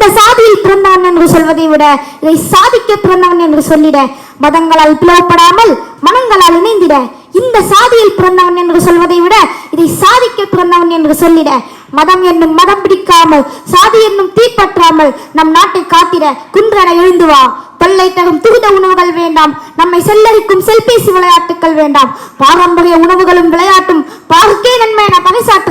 இந்த சாதியில் பிறந்தான் என்று சொல்வதை விட இதை சாதிக்க பிறந்தவன் என்று சொல்லிட மதங்களால் பிளவுபடாமல் மனங்களால் இணைந்திட இந்த சாதியில் பிறந்தவன் என்று சொல்வதை விட இதை சாதிக்க பிறந்தவன் என்று சொல்லிட மதம் என்னும் மதம் பிடிக்காமல் சாதி என்னும் தீப்பற்றாமல் நம் நாட்டை காத்திட குன்றன எழுந்து வா. தொல்லை தரும் துரித உணவுகள் வேண்டாம். நம்மை செல்லரிக்கும் செல்பேசி விளையாட்டுகள் வேண்டாம். பாரம்பரிய உணவுகளும் விளையாட்டும்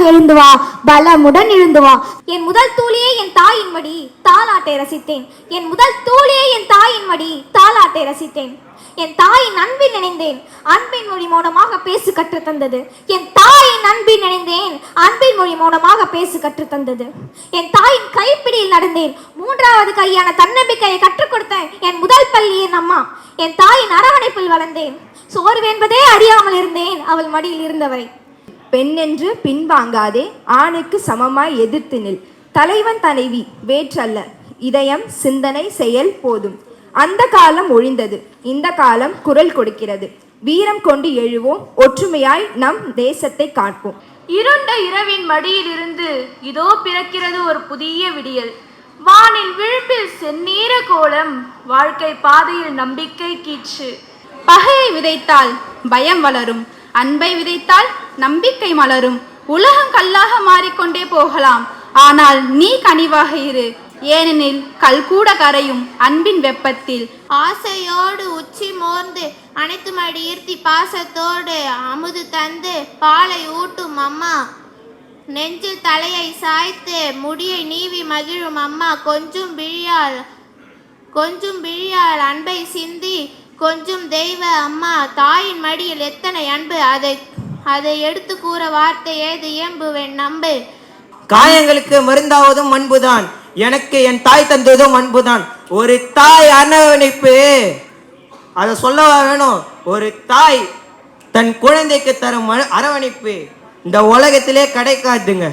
எழுந்து வா பலமுடன் எழுந்து வா. என் முதல் தூளியே என் தாயின் மடி தாலாட்டை ரசித்தேன். என் முதல் தூளியே என் தாயின் மடி தாலாட்டை ரசித்தேன். என் தாயின் அன்பில் நினைந்தேன் அன்பின் மொழி மூலமாக பேசு கற்றுத் தந்தது. என் தாயின் அன்பில் நினைந்தேன் அன்பின் மொழி மூலமாக பேசு கற்று தந்தது. என் தாயின் கைப்பிடியில் நடந்தேன் மூன்றாவது கையான தன்னம்பிக்கையை கற்றுக் கொடுத்த என் முதல் பள்ளி என் அம்மா. என் தாயின் அரவணைப்பில் வளர்ந்தேன். சோர்வு என்பதே அறியாமல் இருந்தேன் அவள் மடியில் இருந்தவரை. பெண்ணென்று பின்வாங்காதே ஆணுக்கு சமமாய் எதிர்த்து நில். தலைவன் தலைவி வேற்றல்ல. இதயம் சிந்தனை செயல் போதும். அந்த காலம் ஒழிந்தது. இந்த காலம் குரல் கொடுக்கிறது. வீரம் கொண்டு எழுவோம். ஒற்றுமையாய் நம் தேசத்தை காப்போம் இருண்ட இரவின் மடியிலிருந்து இதோ பிறக்கிறது ஒரு புதிய விடியல். வானில் விழுப்பில் செந்நீர கோலம் வாழ்க்கை பாதையில் நம்பிக்கை கீச்சு பகையை விதைத்தால் பயம் வளரும். அன்பை விதைத்தால் நம்பிக்கை மலரும். உலகம் கல்லாக மாறிக்கொண்டே போகலாம். ஆனால் நீ கனிவாக இரு. ஏனெனில் கல் கூட கரையும் அன்பின் வெப்பத்தில். ஆசையோடு உச்சி மோர்ந்து அனைத்து மடி ஈர்த்தி பாசத்தோடு அமுது தந்து பாலை ஊட்டும் அம்மா. நெஞ்சில் தலையை சாய்த்து முடியை நீவி மகிழும் அம்மா. கொஞ்சம் விழியால் கொஞ்சம் விழியால் அன்பை சிந்தி கொஞ்சம் தெய்வ அம்மா. தாயின் மடியில் எத்தனை அன்பு? அதை அதை எடுத்து கூற வார்த்தை ஏது? இயம்புவேன் நம்பு. காயங்களுக்கு மருந்தாவதும் அன்புதான். எனக்கு என் தாய் தந்ததும் அன்புதான். ஒரு தாய் அரவணைப்பு அதை சொல்ல வேணும்? ஒரு தாய் தன் குழந்தைக்கு தரும் அரவணைப்பு. இந்த உலகத்திலே கிடைக்காதுங்க.